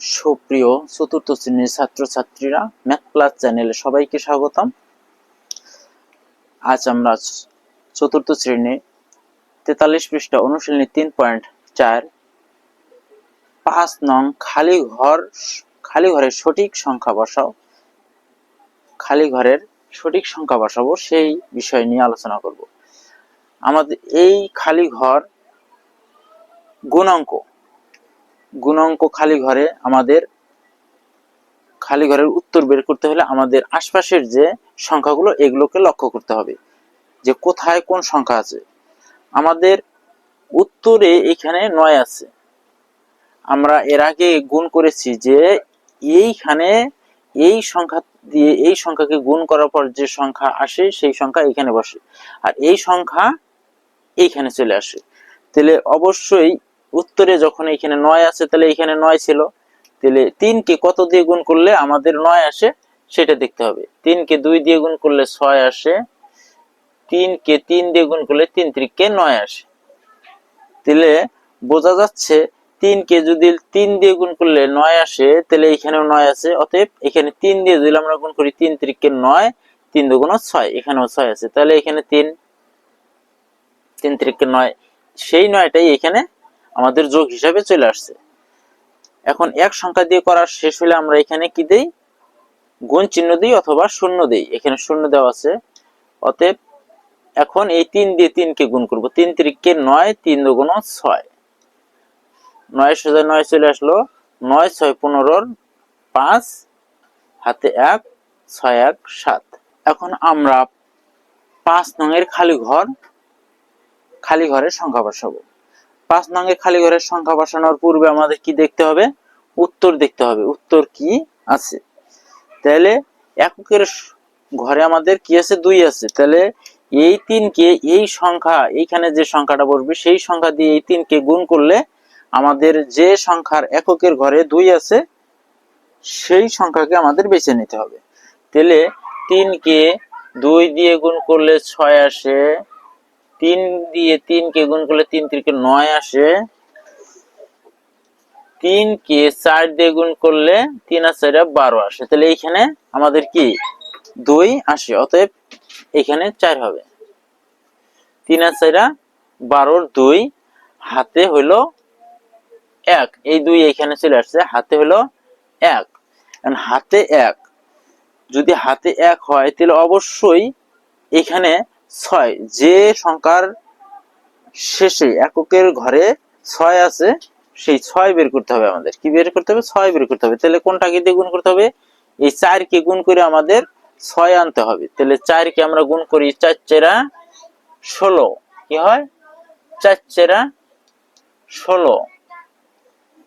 সুপ্রিয় চতুর্থ শ্রেণির ছাত্রছাত্রীরা ম্যাথ ক্লাস চ্যানেলে সবাইকে স্বাগতম। আজ আমরা চতুর্থ শ্রেণি তেতাল্লিশ পৃষ্ঠা অনুশীলনী তিন পয়েন্ট চার, পাঁচ নং খালি ঘর, খালি ঘরের সঠিক সংখ্যা বসাও। খালি ঘরের সঠিক সংখ্যা বসাবো, সেই বিষয় নিয়ে আলোচনা করব। আমাদের এই খালি ঘর গুণাঙ্ক গুণাঙ্ক খালি ঘরে আমাদের, খালি ঘরের উত্তর বের করতে হলে আমাদের আশপাশের যে সংখ্যাগুলো, এগুলোকে লক্ষ্য করতে হবে। যে কোথায় কোন সংখ্যা আছে। আমাদের উত্তরে এখানে নয় আছে। আমরা এর আগে গুণ করেছি যে এইখানে এই সংখ্যা দিয়ে, এই সংখ্যাকে গুণ করার পর যে সংখ্যা আসে, সেই সংখ্যা এখানে বসে। আর এই সংখ্যা এইখানে চলে আসে। তাহলে অবশ্যই উত্তরে যখন এখানে নয় আছে, তাহলে এখানে নয় ছিল। তাহলে তিনকে কত দিয়ে গুণ করলে আমাদের নয় আসে, সেটা দেখতে হবে। তিনকে দুই দিয়ে গুণ করলে ছয় আসে। তিনকে তিন দিয়ে গুণ করলে তিন ত্রিককে নয় আসে। তাহলে বোঝা যাচ্ছে তিনকে যদি তিন দিয়ে গুণ করলে নয় আসে, তাহলে এখানেও নয় আছে। অতএব এখানে তিন দিয়ে যদি আমরা গুণ করি তিন ত্রিককে নয়, তিন দুগুণ ছয়, এখানেও ছয় আছে। তাহলে এখানে তিন তিন ত্রিককে নয়, সেই নয়টাই এখানে আমাদের যোগ হিসাবে চলে আসছে। এখন এক সংখ্যা দিয়ে করা শেষ হলে আমরা এখানে কি দেই? গুণ চিহ্ন দিই অথবা শূন্য দেই। এখানে শূন্য দেওয়া আছে। অতএব এখন এই তিন দিয়ে তিনকে গুণ করব। তিন ত্রিককে নয়, তিন দুগুণ ছয়। নয় সোজা নয় চলে আসলো। নয়, ছয় পনেরোর পাঁচ, হাতে এক, ছয় এক, সাত। এখন আমরা পাঁচ নঙের খালি ঘর, খালি ঘরের সংখ্যা বসাবো। পাঁচ নঙের খালি ঘরের সংখ্যা বসানোর পূর্বে আমাদের কি দেখতে হবে? উত্তর দেখতে হবে। উত্তর কি আছে? তাহলে এককের ঘরে আমাদের কি আছে? দুই আছে। তাহলে এই তিনকে এই সংখ্যা, এইখানে যে সংখ্যাটা বসবে, সেই সংখ্যা দিয়ে এই তিনকে গুণ করলে আমাদের যে সংখ্যার এককের ঘরে দুই আছে, সেই সংখ্যাকে আমাদের বেছে নিতে হবে। তাহলে তিনকে দুই দিয়ে গুণ করলে ছয় আসে। তিন দিয়ে তিনকে গুণ করলে তিন তিনকে নয় আসে। তিনকে চার দিয়ে গুণ করলে তিন আর চারে বারো আসে। তাহলে এইখানে আমাদের কি? দুই আসে, অতএব এখানে চার হবে। তিন আর চারা বারোর দুই হাতে হইল এক। এই দুই এখানে চলে আসছে, হাতে হলো এক। হাতে এক, যদি হাতে এক হয়, তাহলে অবশ্যই এখানে ছয়। যে সংখ্যার শেষে এককের ঘরে ছয় আছে, সেই ছয় বের করতে হবে আমাদের। কি বের করতে হবে? ছয় বের করতে হবে। তাহলে কোনটাকে দিয়ে গুণ করতে হবে? এই চারকে গুণ করে আমাদের ছয় আনতে হবে। তাহলে চারকে আমরা গুণ করি চার ষোলো। কি হয়? চার চেরা ষোলো।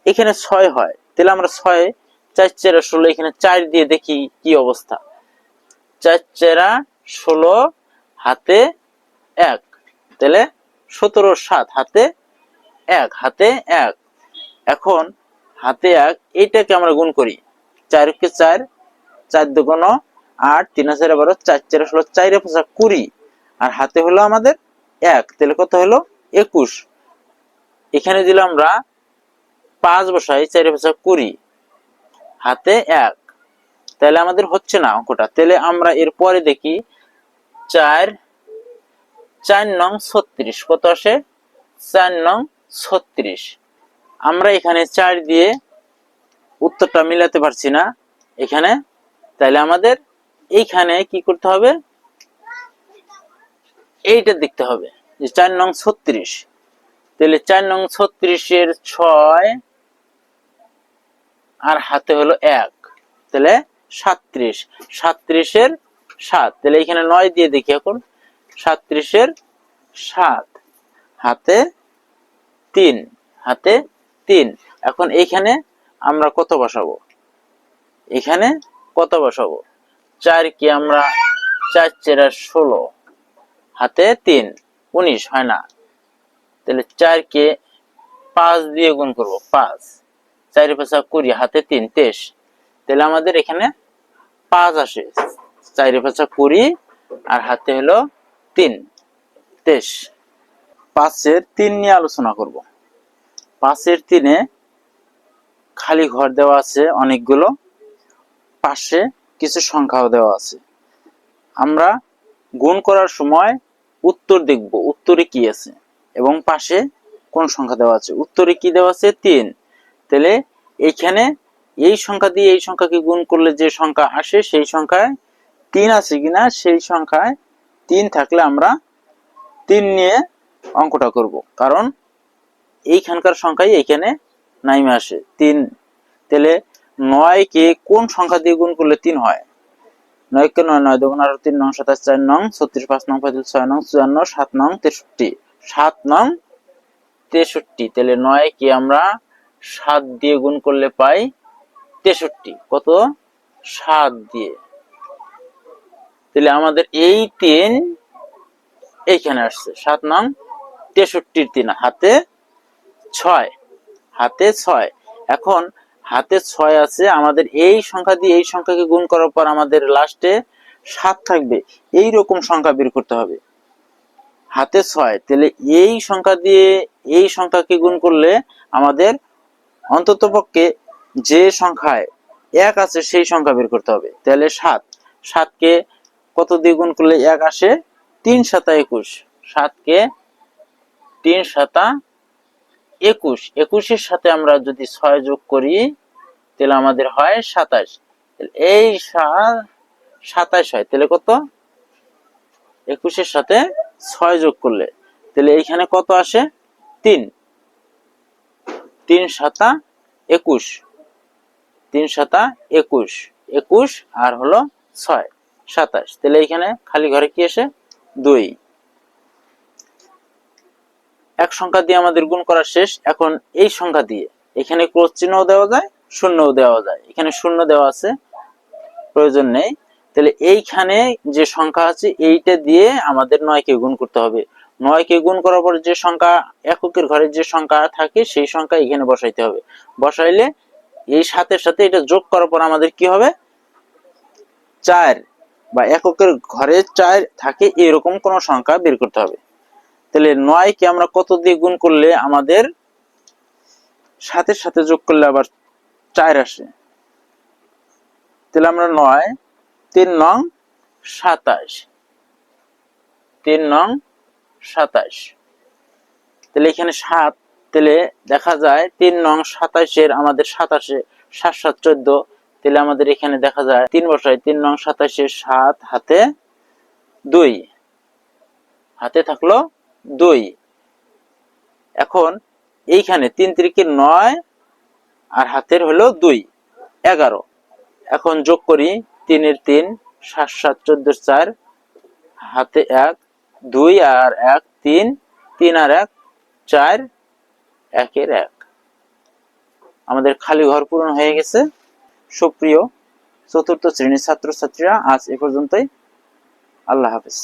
এখানে ছয় হয়। তাহলে আমরা ছয়, চার চেরা ষোলো, এখানে চার দিয়ে দেখি কি অবস্থা। চার চেরা ষোলো হাতে এক। তাহলে সতেরো সাত, হাতে এক হাতে এক। এখন হাতে এক, এইটাকে আমরা গুণ করি। চারকে চার চার দুগুণ আট, তিন চার বারো চার চার ষোলো চারে পাঁচা কুড়ি। আর হাতে হলো আমাদের এক, তাহলে কত হলো? একুশ। এখানে দিলাম আমরা পাঁচ বসাই, চারে পাঁচা কুড়ি। হাতে এক। তাহলে আমাদের হচ্ছে না অঙ্কটা। তাহলে আমরা এর পরে দেখি চার চার নং ছত্রিশ। কত আসে? চার নং ছত্রিশ। আমরা এখানে চার দিয়ে উত্তরটা মিলাতে পারছি না। এখানে তাহলে আমাদের এইখানে কি করতে হবে? এইটা দেখতে হবে যে চার নং ছত্রিশ। তাহলে চার নং ছত্রিশের ছয় আর হাতে হলো এক। তাহলে সাত্রিশ সাত্রিশের সাত। তাহলে এখানে নয় দিয়ে দেখি এখন। সাত্রিশের সাত। হাতে তিন। হাতে তিন। এখন এইখানে আমরা কত বসাবো? এখানে কত বসাবো? চার কি আমরা চার চেরা ষোলো। হাতে তিন। উনিশ, হয় না? তাহলে চার কে পাঁচ দিয়ে গুণ করব, পাঁচ। চারি পাঁচা কুড়ি, হাতে তিন, তেইশ। তাহলে আমাদের এখানে পাঁচ আসে। চারি পাঁচা কুড়ি আর হাতে হলো তিন। তেইশ পাঁচের তিন নিয়ে আলোচনা করব। পাঁচের তিনে খালি ঘর দেওয়া আছে অনেকগুলো, পাশে কিছু সংখ্যাও দেওয়া আছে। আমরা গুণ করার সময় উত্তর দেখব, উত্তরে কি আছে এবং পাশে কোন সংখ্যা দেওয়া আছে, উত্তরে কি দেওয়া আছে তিন। তাহলে এইখানে এই সংখ্যা দিয়ে এই সংখ্যাকে গুণ করলে যে সংখ্যা আসে সেই সংখ্যায় তিন আছে কিনা, সেই সংখ্যায় তিন থাকলে আমরা তিন নিয়ে অঙ্কটা করব। কারণ এইখানকার সংখ্যাই এইখানে নাইমে আসে, তিন। তাহলে নয় কে কোন সংখ্যা দিয়ে গুণ করলে তিন হয়? নয় কে নয় নয় দুগুণ আরও তিন নং, সাতাশ চার নং, ছত্রিশ পাঁচ নং পঁয়ত্রিশ ছয় নং, চুয়ান্ন, সাত নং, তেষট্টি। সাত নং, তেষট্টি। তাহলে নয় কে আমরা সাত দিয়ে গুণ করলে পাই তেষট্টি। কত? সাত দিয়ে। তাহলে আমাদের এই তিন এইখানে আসছে। সাত নং তেষট্টির তিন, হাতে ছয় হাতে ছয়। এখন হাতে ছয় আছে, আমাদের এই সংখ্যা দিয়ে এই সংখ্যাকে গুণ করার পর আমাদের লাস্টে সাত থাকবে। এই রকম সংখ্যা বের করতে হবে। হাতে ছয়, তাহলে এই সংখ্যা দিয়ে এই সংখ্যাকে গুণ করলে আমাদের অন্তত পক্ষে যে সংখ্যায় এক আছে সেই সংখ্যা বের করতে হবে। তাহলে সাত, সাতকে কত দিয়ে গুণ করলে এক আসে? তিন সাতা একুশ। সাতকে তিন সাতা একুশ। একুশের সাথে আমরা যদি ছয় যোগ করি, তাহলে আমাদের হয় সাতাশ। এই সাতাশ হয়, তাহলে কত? একুশের সাথে ছয় যোগ করলে, তাহলে এইখানে কত আসে? তিন। তিন সাতা একুশ। তিন সাতা একুশ। একুশ আর হলো ছয়। সাতাশ। তাহলে এইখানে খালি ঘরে কি আসে? দুই। এক সংখ্যা দিয়ে আমাদের গুণ করা শেষ। এখন এই সংখ্যা দিয়ে এখানে ক্রোশ চিহ্নও দেওয়া যায়, শূন্যও দেওয়া যায়। এখানে শূন্য দেওয়া আছে, প্রয়োজন নেই। তাহলে এইখানে যে সংখ্যা আছে, এইটা দিয়ে আমাদের নয়কে গুণ করতে হবে। নয়কে গুণ করার পর যে সংখ্যা, এককের ঘরে যে সংখ্যা থাকে, সেই সংখ্যা এখানে বসাইতে হবে। বসাইলে এই সাথে সাথে এটা যোগ করার পর আমাদের কি হবে? চার। বা এককের ঘরে চার থাকে, এরকম কোন সংখ্যা বের করতে হবে। তাহলে নয়কে আমরা কত দিয়ে গুণ করলে আমাদের সাথে সাথে যোগ করলে আবার চার আসে? তাহলে আমরা নয়, তিন নং সাতাশ। তিন নং সাতাশ। তাহলে এখানে সাত, তাহলে দেখা যায় তিন নং সাতাশের আমাদের সাতাশে সাত সাত, চোদ্দ তাহলে আমাদের এখানে দেখা যায় তিন বসায় তিন নং সাতাশে সাত হাতে দুই। হাতে থাকল দুই। এখন এইখানে তিন তিরিকে নয় আর হাতের হলো দুই, এগারো। এখন যোগ করি তিনের তিন, সাত সাত, চোদ্দ, চার, হাতে এক, দুই আর এক, তিন তিন আর এক, চার, একের এক। আমাদের খালি ঘর পূরণ হয়ে গেছে। সুপ্রিয় চতুর্থ শ্রেণির ছাত্রছাত্রীরা আজ এ পর্যন্তই। আল্লাহ হাফেজ।